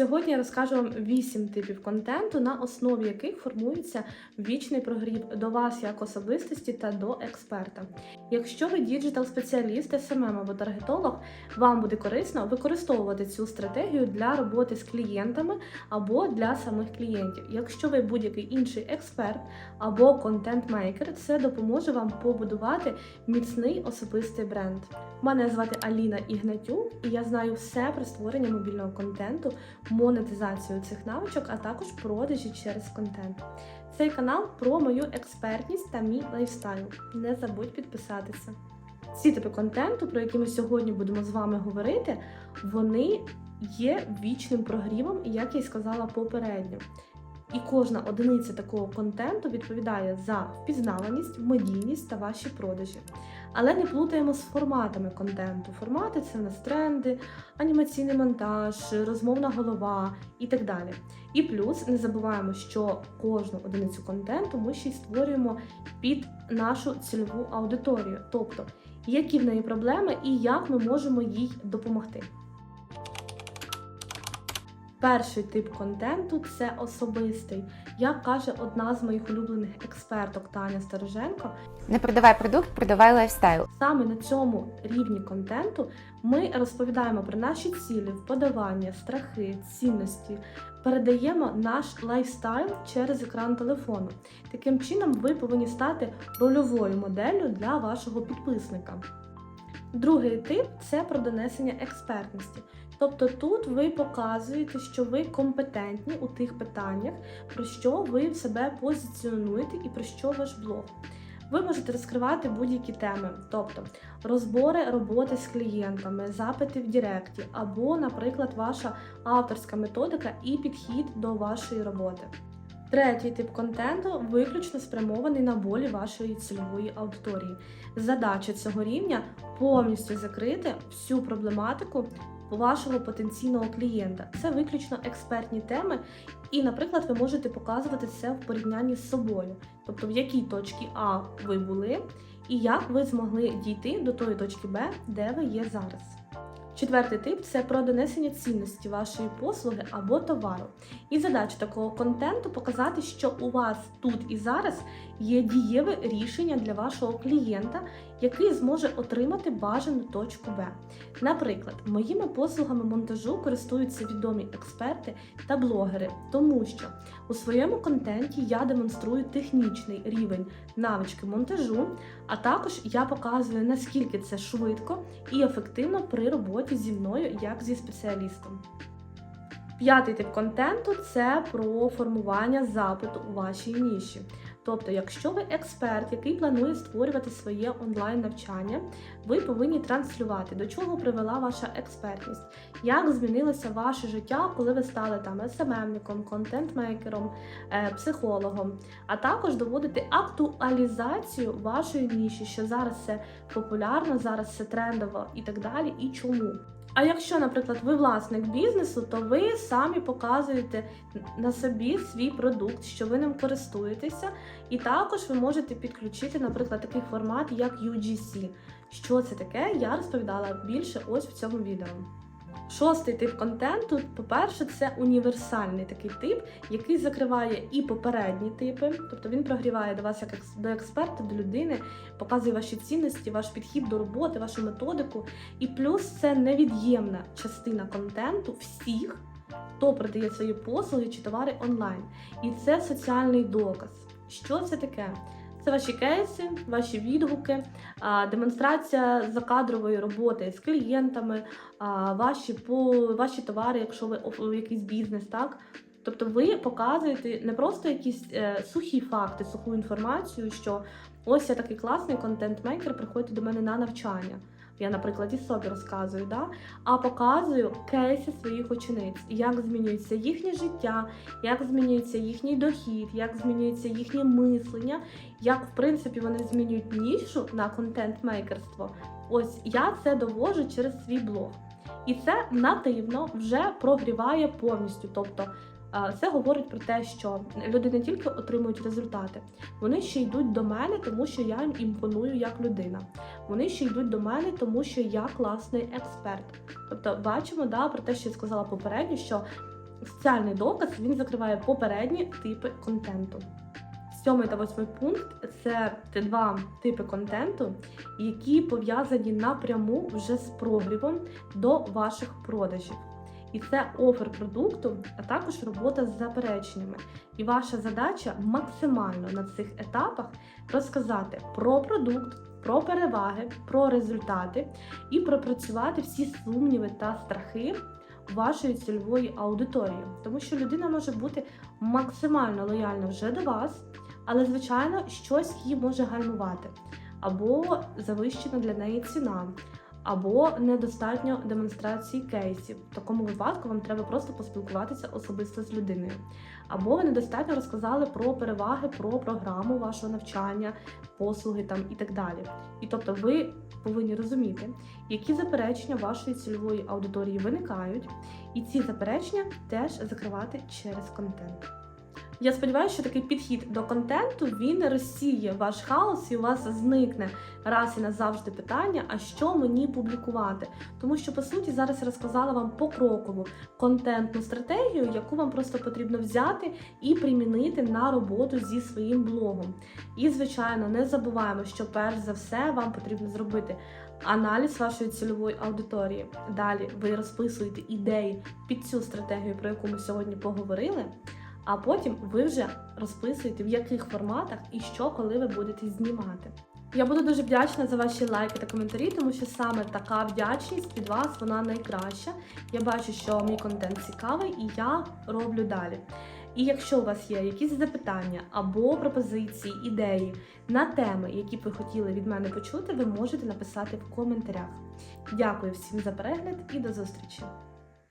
Сьогодні я розкажу вам 8 типів контенту, на основі яких формується вічний прогрів до вас як особистості та до експерта. Якщо ви діджитал-спеціаліст, СММ або таргетолог, вам буде корисно використовувати цю стратегію для роботи з клієнтами або для самих клієнтів. Якщо ви будь-який інший експерт або контент-мейкер, це допоможе вам побудувати міцний особистий бренд. Мене звати Аліна Ігнатюк, і я знаю все про створення мобільного контенту, монетизацію цих навичок, а також продажі через контент. Цей канал про мою експертність та мій лайфстайл. Не забудь підписатися. Ці типи контенту, про які ми сьогодні будемо з вами говорити, вони є вічним прогрівом, як я й сказала попередньо. І кожна одиниця такого контенту відповідає за впізнаваність, медійність та ваші продажі. Але не плутаємо з форматами контенту. Формати це у нас тренди, анімаційний монтаж, розмовна голова і так далі. І плюс не забуваємо, що кожну одиницю контенту ми ще й створюємо під нашу цільову аудиторію, тобто які в неї проблеми і як ми можемо їй допомогти. Перший тип контенту це особистий. Як каже одна з моїх улюблених експерток Таня Староженко, Не продавай продукт, продавай лайфстайл. Саме на цьому рівні контенту ми розповідаємо про наші цілі, вподобання, страхи, цінності, передаємо наш лайфстайл через екран телефону. Таким чином, ви повинні стати рольовою моделлю для вашого підписника. Другий тип це про донесення експертності. Тобто тут ви показуєте, що ви компетентні у тих питаннях, про що ви себе позиціонуєте і про що ваш блог. Ви можете розкривати будь-які теми, тобто розбори роботи з клієнтами, запити в Директі, або, наприклад, ваша авторська методика і підхід до вашої роботи. Третій тип контенту виключно спрямований на болі вашої цільової аудиторії. Задача цього рівня повністю закрити всю проблематику вашого потенційного клієнта. Це виключно експертні теми, і, наприклад, ви можете показувати це в порівнянні з собою, тобто в якій точці А ви були, і як ви змогли дійти до тої точки Б, де ви є зараз. Четвертий тип це про донесення цінності вашої послуги або товару. І задача такого контенту показати, що у вас тут і зараз є дієве рішення для вашого клієнта, який зможе отримати бажану точку Б. Наприклад, моїми послугами монтажу користуються відомі експерти та блогери, тому що у своєму контенті я демонструю технічний рівень навички монтажу, а також я показую, наскільки це швидко і ефективно при роботі зі мною як зі спеціалістом. П'ятий тип контенту це про формування запиту у вашій ніші. Тобто, якщо ви експерт, який планує створювати своє онлайн-навчання, ви повинні транслювати, до чого привела ваша експертність, як змінилося ваше життя, коли ви стали там СММником, контент-мейкером, е, психологом, а також доводити актуалізацію вашої ніші, що зараз це популярно, зараз це трендово і так далі, і чому. А якщо, наприклад, ви власник бізнесу, то ви самі показуєте на собі свій продукт, що ви ним користуєтеся, і також ви можете підключити, наприклад, такий формат, як UGC. Що це таке, я розповідала більше ось в цьому відео. Шостий тип контенту, по-перше, це універсальний такий тип, який закриває і попередні типи, тобто він прогріває до вас як до експерта, до людини, показує ваші цінності, ваш підхід до роботи, вашу методику. І плюс це невід'ємна частина контенту всіх, хто продає свої послуги чи товари онлайн. І це соціальний доказ. Що це таке? Це ваші кейси, ваші відгуки, демонстрація закадрової роботи з клієнтами, ваші по ваші товари, якщо ви якийсь бізнес, так. Тобто ви показуєте не просто якісь е, сухі факти, суху інформацію, що ось я такий класний контент-мейкер, приходьте до мене на навчання. Я, наприклад, і собі розказую, да? а показую кейси своїх учениць, як змінюється їхнє життя, як змінюється їхній дохід, як змінюється їхнє мислення, як в принципі вони змінюють нішу на контент-мейкерство. Ось я це довожу через свій блог. І це нативно вже прогріває повністю. Тобто це говорить про те, що люди не тільки отримують результати, вони ще йдуть до мене, тому що я їм імпоную як людина. Вони ще йдуть до мене, тому що я класний експерт. Тобто, бачимо да, про те, що я сказала попередньо, що Соціальний доказ він закриває попередні типи контенту. Сьомий та восьмий пункт це два типи контенту, які пов'язані напряму вже з прогрівом до ваших продажів. І це офер продукту, а також робота з запереченнями. І ваша задача максимально на цих етапах розказати про продукт, про переваги, про результати і пропрацювати всі сумніви та страхи вашої цільової аудиторії, тому що людина може бути максимально лояльна вже до вас, але звичайно щось її може гальмувати, або завищена для неї ціна, або недостатньо демонстрації кейсів. В такому випадку вам треба просто поспілкуватися особисто з людиною. Або ви недостатньо розказали про переваги, про програму вашого навчання, послуги там і так далі. І тобто ви повинні розуміти, які заперечення вашої цільової аудиторії виникають, і ці заперечення теж закривати через контент. Я сподіваюся, що такий підхід до контенту він розсіє ваш хаос і у вас зникне раз і назавжди питання, а що мені публікувати. Тому що по суті зараз я розказала вам покрокову контентну стратегію, яку вам просто потрібно взяти і примінити на роботу зі своїм блогом. І, звичайно, не забуваємо, що перш за все вам потрібно зробити аналіз вашої цільової аудиторії. Далі ви розписуєте ідеї під цю стратегію, про яку ми сьогодні поговорили. А потім ви вже розписуєте, в яких форматах і що, коли ви будете знімати. Я буду дуже вдячна за ваші лайки та коментарі, тому що саме така вдячність від вас вона найкраща. Я бачу, що мій контент цікавий, і я роблю далі. І якщо у вас є якісь запитання або пропозиції, ідеї на теми, які б ви хотіли від мене почути, ви можете написати в коментарях. Дякую всім за перегляд і до зустрічі!